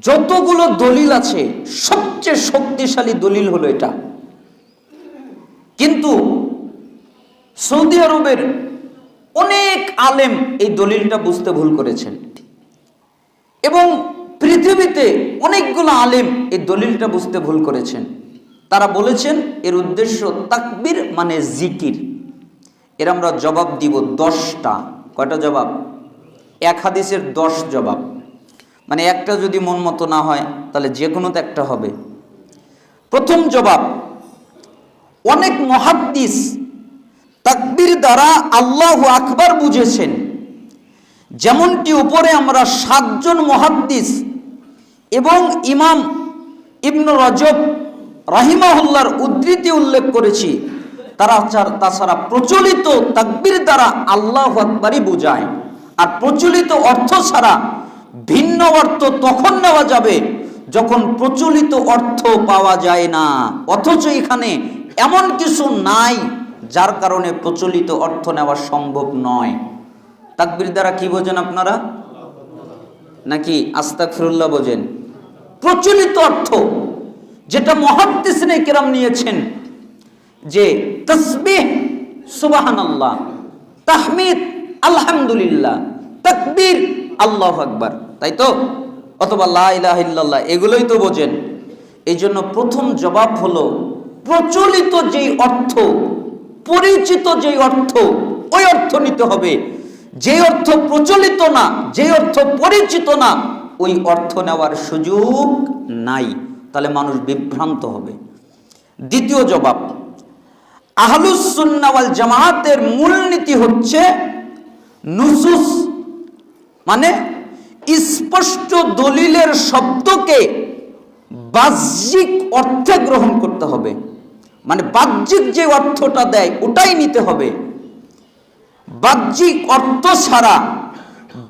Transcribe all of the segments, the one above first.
যতগুলো দলিল আছে, সবচেয়ে শক্তিশালী দলিল হলো এটা। কিন্তু সৌদি আরবের অনেক আলেম এই দলিলটা বুঝতে ভুল করেছেন। এবং পৃথিবীতে অনেকগুলো আলেম এই দলিলটা বুঝতে ভুল করেছেন। তারা বলেছেন, এর উদ্দেশ্য তাকবির মানে জিকির। এর আমরা জবাব দিব দশটা। কয়টা জবাব? এক হাদিসের দশ জবাব। মানে একটা যদি মন মতো না হয়, তাহলে যে কোনো তো একটা হবে। প্রথম জবাব, অনেক মহাদ্দিস তাকবির দ্বারা আল্লাহ আকবার বুঝেছেন। যেমনটি উপরে আমরা সাতজন মহাদ্দিস এবং ইমাম ইবনু রজব রাহিমাহুল্লার উদ্ধৃতি উল্লেখ করেছি, তারা ছাড়- তাছাড়া প্রচলিত তাকবির দ্বারা আল্লাহ আকবারই বোঝায়। আর প্রচলিত অর্থ ছাড়া ভিন্ন অর্থ তখন নেওয়া যাবে যখন প্রচলিত অর্থ পাওয়া যায় না। অথচ এখানে এমন কিছু নাই যার কারণে প্রচলিত অর্থ নেওয়া সম্ভব নয়। তাকবির দ্বারা কি বোঝেন আপনারা? নাকি আস্তাক ফিরুল্লাহ বোঝেন? প্রচলিত অর্থ যেটা মহাদ্দিসনে কেরাম নিয়েছেন যে তসবিহ, সুবাহানাল্লাহ, তাহমিদ, আলহামদুলিল্লাহ, তাকবীর আল্লাহ আকবার, তাই তো? অথবা লা ইলাহা ইল্লাল্লাহ, এগুলোই তো বোঝেন। এই জন্য প্রথম জবাব হলো, প্রচলিত যেই অর্থ, পরিচিত যেই অর্থ, ওই অর্থ নিতে হবে। যে অর্থ প্রচলিত না যে অর্থ পরিচিত না, ওই অর্থ নেওয়ার সুযোগ নাই। তাহলে মানুষ বিভ্রান্ত হবে। দ্বিতীয় জবাব আহলুসুন্নাওয়াল জামায়াতের মূলনীতি হচ্ছে, নুসুস মানে স্পষ্ট দলিলের শব্দকে বাহ্যিক অর্থে গ্রহণ করতে হবে। মানে বাহ্যিক যে অর্থটা দেয়, ওটাই নিতে হবে। বাহ্যিক অর্থ ছাড়া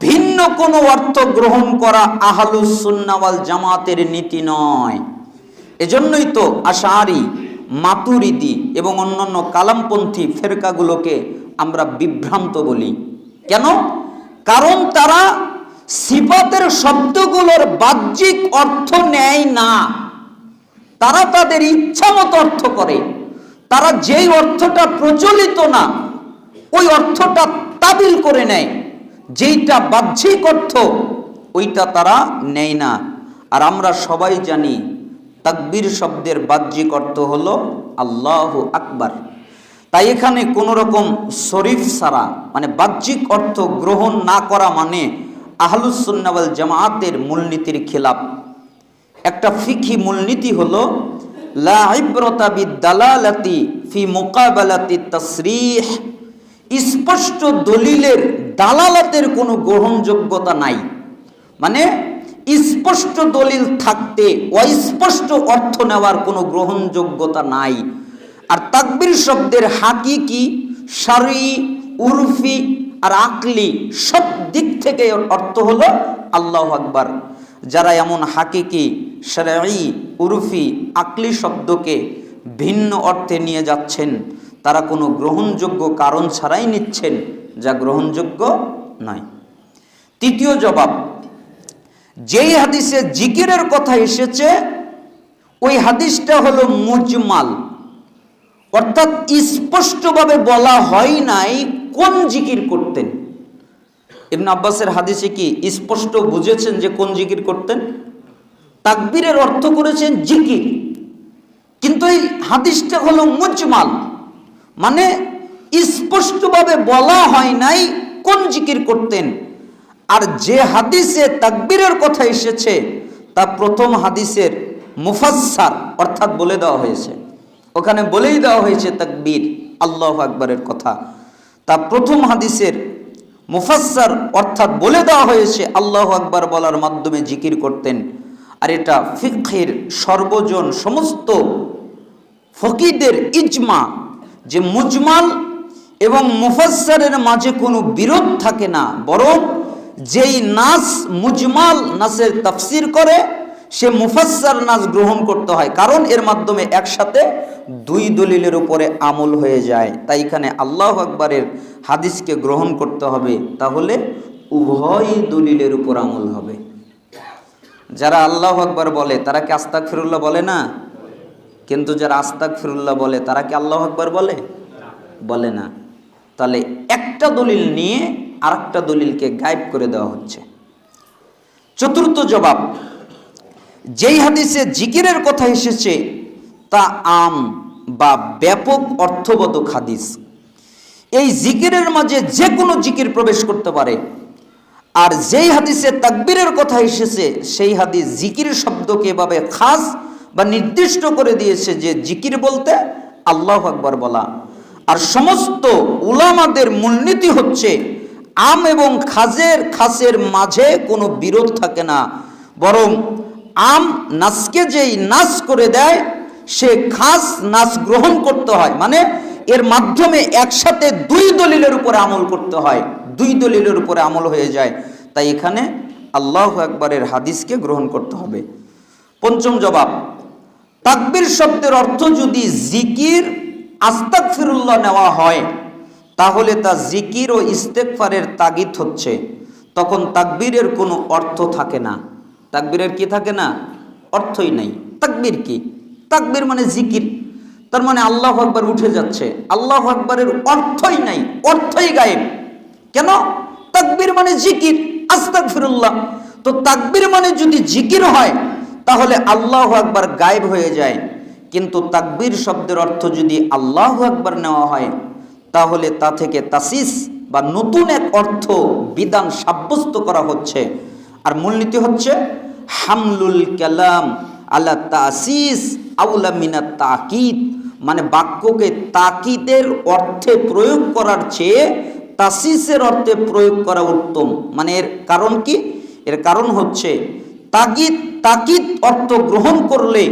ভিন্ন কোনো অর্থ গ্রহণ করা আহলুসুন্নাওয়াল জামাতের নীতি নয়। এজন্যই তো আশারি মাতুরিদি এবং অন্যান্য কালামপন্থী ফেরকাগুলোকে আমরা বিভ্রান্ত বলি। কেন? কারণ তারা সিফাতের শব্দগুলোর বাহ্যিক অর্থ নেয় না। তারা তাদের ইচ্ছা মতো অর্থ করে। তারা যেই অর্থটা প্রচলিত না, ওই অর্থটা তাবিল করে নেয়। যেইটা বাহ্যিক অর্থ, ওইটা তারা নেয় না। আর আমরা সবাই জানি, তাকবীর শব্দের বাহ্যিক অর্থ হলো আল্লাহ আকবার। তাই এখানে কোনো রকম শরীফ সারা মানে বাহ্যিক অর্থ গ্রহণ না করা মানে আহলুসুন্নাওয়াল জামায়াতের মূলনীতির খেলাপ একটা ফিকি মূলনীতি হল, লা ইব্রতা বিদালালাতি ফি মুকাবালাতি তাসরিহ। স্পষ্ট দলিলের দালালাতের কোনো গ্রহণযোগ্যতা নাই। মানে স্পষ্ট দলিল থাকতে অস্পষ্ট অর্থ নেওয়ার কোনো গ্রহণযোগ্যতা নাই। আর তাকবির শব্দের হাকিকি, সারি, উরফি আর আকলি সব দিক থেকে অর্থ হলো আল্লাহ আকবার। যারা এমন হাকিকি, সারি, উরফি, আকলি শব্দকে ভিন্ন অর্থে নিয়ে যাচ্ছেন, তারা কোনো গ্রহণযোগ্য কারণ ছাড়াই নিচ্ছেন, যা গ্রহণযোগ্য নয়। তৃতীয় জবাব, যেই হাদিসে জিকিরের কথা এসেছে, ওই হাদিসটা হলো মুজমাল। অর্থাৎ স্পষ্টভাবে বলা হয় নাই কোন জিকির করতেন। ইবনে আব্বাসের হাদিসে কি স্পষ্ট বুঝেছেন যে কোন জিকির করতেন? তাকবীরের অর্থ করেছেন জিকির। কিন্তু এই হাদিসটা হলো মুজমাল মানে স্পষ্টভাবে বলা হয় নাই কোন জিকির করতেন। আর যে হাদিসে তাকবীরের কথা এসেছে, তা প্রথম হাদিসের মুফাসার অর্থাৎ বলে দেওয়া হয়েছে। ওখানে বলেই দেওয়া হয়েছে তাকবীর, আল্লাহ আকবরের কথা। তা প্রথম হাদিসের মুফাসার অর্থাৎ বলে দেওয়া হয়েছে, আল্লাহ আকবার বলার মাধ্যমে জিকির করতেন। আর এটা ফিকের সর্বজন সমস্ত ফকিদের ইজমা, যে মুজমাল এবং মুফাসসারের মাঝে কোনো বিরোধ থাকে না। বরং যেই নাস মুজমাল, নাসের তাফসির করে সে মুফাসসার নাস গ্রহণ করতে হয়। কারণ এর মাধ্যমে একসাথে দুই দলিলের উপরে আমল হয়ে যায়। তাই এখানে আল্লাহ আকবরের হাদিসকে গ্রহণ করতে হবে। তাহলে উভয় দলিলের উপর আমল হবে। যারা আল্লাহ আকবার বলে, তারা কি আস্তাক ফিরুল্লাহ বলে না? কিন্তু যারা আস্তাক ফিরুল্লাহ বলে, তারা কি আল্লাহ আকবার বলে? বলে না। তাহলে একটা দলিল নিয়ে আরেকটা দলিলকে গায়েব করে দেওয়া হচ্ছে। চতুর্থ জবাব যেই হাদিসে জিকিরের কথা এসেছে, তা আম বা ব্যাপক অর্থবোধক হাদিস। এই জিকিরের মাঝে যে কোনো জিকির প্রবেশ করতে পারে। আর যেই হাদিসে তাকবীরের কথা এসেছে, সেই হাদিস জিকির শব্দকে এভাবে খাস বা নির্দিষ্ট করে দিয়েছে যে জিকির বলতে আল্লাহ আকবার বলা। আর সমস্ত উলামাদের মূলনীতি হচ্ছে, আম এবং খাজের, খাসের মাঝে কোনো বিরোধ থাকে না। বরং আম নাচকে যেই নাচ করে দেয়, সে খাস নাচ গ্রহণ করতে হয়। মানে এর মাধ্যমে একসাথে দুই দলিলের উপরে আমল করতে হয়। দুই দলিলের উপরে আমল হয়ে যায়। তাই এখানে আল্লাহ একবারের হাদিসকে গ্রহণ করতে হবে। পঞ্চম জবাব, তাকবির শব্দের অর্থ যদি জিকির আস্তাক ফিরুল্লাহ নেওয়া হয়, তাহলে তা জিকির ও ইস্তেকফারের তাগিদ হচ্ছে। তখন তাকবীরের কোনো অর্থ থাকে না। তাকবীরের কি থাকে না? অর্থই নাই। তাকবীর কি? তাকবীর মানে জিকির। তার মানে আল্লাহ আকবার উঠে যাচ্ছে। আল্লাহ আকবারের অর্থই নাই। অর্থই গায়েব। কেন? তাকবীর মানে জিকির। আস্তাক ফিরুল্লাহ তো তাকবীর মানে যদি জিকির হয়, তাহলে আল্লাহ আকবার গায়েব হয়ে যায়। কিন্তু তাকবীর শব্দের অর্থ যদি আল্লাহ আকবার নেওয়া হয়, তাহলে তা থেকে তাসিস বা নতুন এক অর্থ বিধান সাব্যস্ত করা হচ্ছে। আর মূলনীতি হচ্ছে হামলুল কালাম আল্লাহ তাসিস আউলা মিনা তাকিদ। মানে বাক্যকে তাকিদের অর্থে প্রয়োগ করার চেয়ে তাসিসের অর্থে প্রয়োগ করা উত্তম। মানে এর কারণ কি? এর কারণ হচ্ছে তাগিদ, তাকিদ অর্থ গ্রহণ করলে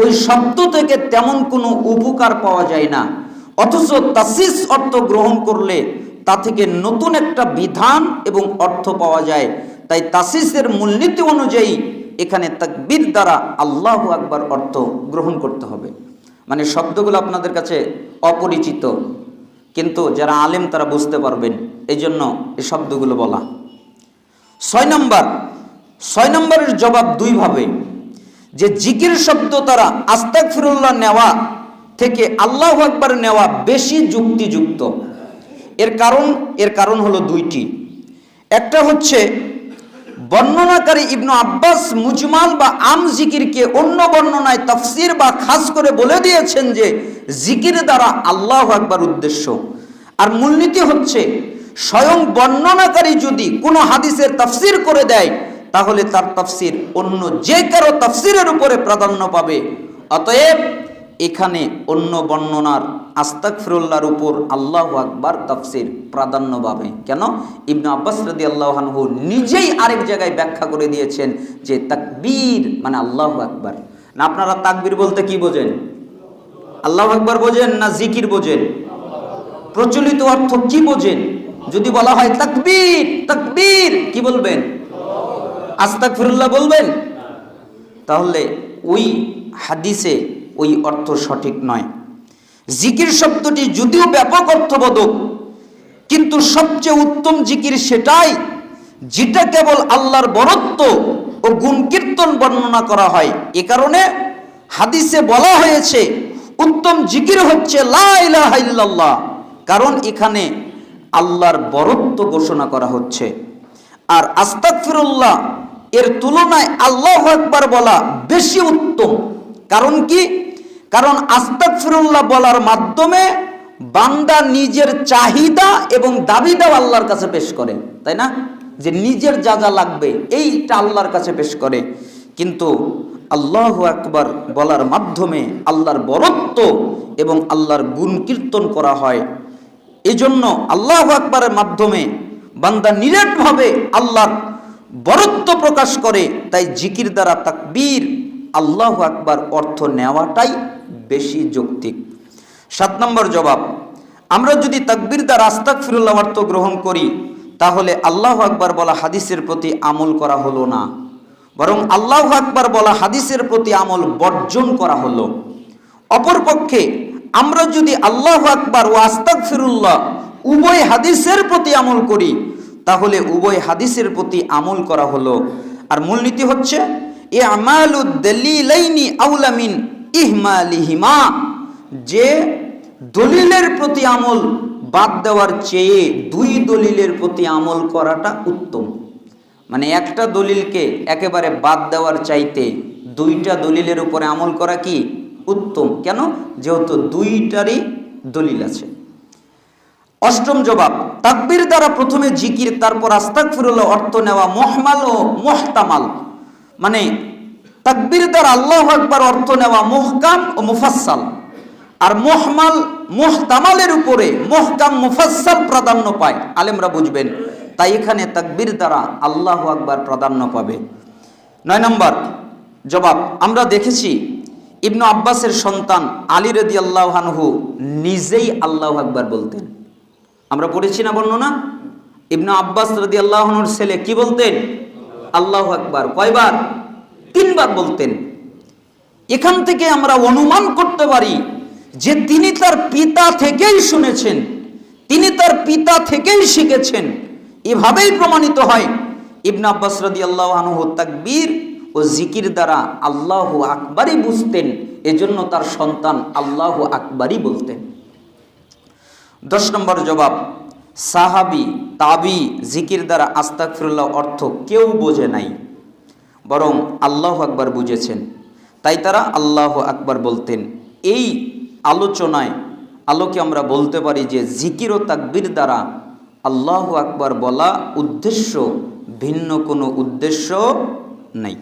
ওই শব্দ থেকে তেমন কোনো উপকার পাওয়া যায় না। অথচ তাসিস অর্থ গ্রহণ করলে তা থেকে নতুন একটা বিধান এবং অর্থ পাওয়া যায়। তাই তাসিসের মূলনীতি অনুযায়ী এখানে তাকবীর দ্বারা আল্লাহ আকবার অর্থ গ্রহণ করতে হবে। মানে শব্দগুলো আপনাদের কাছে অপরিচিত, কিন্তু যারা আলেম তারা বুঝতে পারবেন এই জন্য এই শব্দগুলো বলা। ছয় নম্বর, ছয় নম্বরের জবাব দুইভাবে যে জিকির শব্দ তারা আস্তাক ফিরুল্লাহ নেওয়া থেকে আল্লাহ আকবার নেওয়া বেশি যুক্তিযুক্ত। এর কারণ এর কারণ হলো দুইটি। একটা হচ্ছে বর্ণনাকারী ইবনু আব্বাস, মুজমাল বা আম জিকিরকে অন্য বর্ণনায় তাফসির বা খাস করে বলে দিয়েছেন যে জিকির দ্বারা আল্লাহ আকবার উদ্দেশ্য। আর মূলনীতি হচ্ছে, স্বয়ং বর্ণনাকারী যদি কোনো হাদিসের তফসির করে দেয়, তাহলে তার তাফসির অন্য যে কারও তাফসিরের উপরে প্রাধান্য পাবে। অতএব এখানে অন্য বর্ণনার আস্তাক ফিরুল্লাহর উপর আল্লাহ আকবার তাফসির প্রাধান্য পাবে। কেন? ইবনু আব্বাস রদি আল্লাহানহু নিজেই আরেক জায়গায় ব্যাখ্যা করে দিয়েছেন যে তাকবীর মানে আল্লাহ আকবার। না, আপনারা তাকবীর বলতে কি বোঝেন? আল্লাহ আকবার বোঝেন না জিকির বোঝেন? প্রচলিত অর্থ কি বোঝেন? যদি বলা হয় তাকবীর তাকবীর, কি বলবেন? আস্তাক ফিরুল্লাহ বলবেন? তাহলে ওই হাদিসে ওই অর্থ সঠিক নয়। জিকির শব্দটি যদিও ব্যাপক অর্থবোধক, কিন্তু সবচেয়ে উত্তম জিকির সেটাই যেটা কেবল আল্লাহর বরত্ব ও গুণ কীর্তন বর্ণনা করা হয়। এ কারণে হাদিসে বলা হয়েছে, উত্তম জিকির হচ্ছে লা ইলাহা ইল্লাল্লাহ, কারণ এখানে আল্লাহর বরত্ব ঘোষণা করা হচ্ছে। আর আস্তাগফিরুল্লাহ, এর তুলনায় আল্লাহ আকবার বলা বেশি উত্তম, কারণ কি? কারণ আস্তাগফিরুল্লাহ বলার মাধ্যমে বান্দা নিজের চাহিদা এবং দাবিদাও আল্লাহর কাছে পেশ করে, তাই না? যে নিজের যা যা লাগবে এইটা আল্লাহর কাছে পেশ করে। কিন্তু আল্লাহ আকবার বলার মাধ্যমে আল্লাহর বরত্ব এবং আল্লাহর গুণ কীর্তন করা হয়। এই জন্য আল্লাহ আকবরের মাধ্যমে বান্দা নিরেটভাবে আল্লাহর বরত্ব প্রকাশ করে, তাই জিকির দ্বারা তাকবীর আল্লাহ আকবার অর্থ নেওয়াটাই বেশি যৌক্তিক সাত নম্বর জবাব, আমরা যদি তাকবীর দ্বারা আস্তাক ফিরুল্লাহ অর্থ গ্রহণ করি, তাহলে আল্লাহ আকবার বলা হাদিসের প্রতি আমল করা হলো না। বরং আল্লাহ আকবার বলা হাদিসের প্রতি আমল বর্জন করা হলো। অপরপক্ষে, আমরা যদি আল্লাহ আকবার ও আস্তাক ফিরুল্লাহ উভয় হাদিসের প্রতি আমল করি, তাহলে উভয় হাদিসের প্রতি আমল করা হলো। আর মূলনীতি হচ্ছে, এ আমালুদ্দলিলাইনি আউলামিন ইহমালিহিমা, যে দলিলের প্রতি আমল বাদ দেওয়ার চেয়ে দুই দলিলের প্রতি আমল করাটা উত্তম। মানে একটা দলিলকে একেবারে বাদ দেওয়ার চাইতে দুইটা দলিলের উপরে আমল করা কি উত্তম? কেন? যেহেতু দুইটারই দলিল আছে। অষ্টম জবাব, তাকবীর দ্বারা প্রথমে জিকির, তারপর আস্তাকফিরুল্লাহ অর্থ নেওয়া মহমাল ও মহতামাল। মানে তাকবীর দ্বারা আল্লাহ আকবার অর্থ নেওয়া মোহকাম ও মুফাসাল আর মোহমাল, মোহতামালের উপরে মোহকাম মুফাসাল প্রাধান্য পায়। আলেমরা বুঝবেন। তাই এখানে তাকবির দ্বারা আল্লাহ আকবার প্রাধান্য পাবে। নয় নম্বর জবাব, আমরা দেখেছি ইবনু আব্বাসের সন্তান আলী রদি আল্লাহানহু নিজেই আল্লাহ আকবার বলতেন। আমরা পড়েছি না বর্ণনা? ইবনু আব্বাস রদি আল্লাহনুর ছেলে কি বলতেন? আল্লাহ আকবার। কয়বার? তিনবার বলতেন, এখান থেকে আমরা অনুমান করতে পারি যে তিনি তার পিতা থেকেই শুনেছেন, তিনি তার পিতা থেকেই শিখেছেন। এভাবেই প্রমাণিত হয় ইবন আব্বাস রদি আল্লাহ আনহু তাকবীর ও জিকির দ্বারা আল্লাহ আকবারই বুঝতেন, এজন্য তার সন্তান আল্লাহ আকবারই বলতেন। দশ নম্বর জবাব, সাহাবি, তাবি, জিকির দ্বারা আস্তাকফিরুল্লাহ অর্থ কেউ বোঝে নাই। বরং আল্লাহ আকবার বুঝেছেন। তাই তারা আল্লাহ আকবার বলতেন। এই আলোচনায় আলোকে আমরা বলতে পারি যে জিকির ও তাকবির দ্বারা আল্লাহ আকবার বলা উদ্দেশ্য ভিন্ন কোনো উদ্দেশ্য নেই।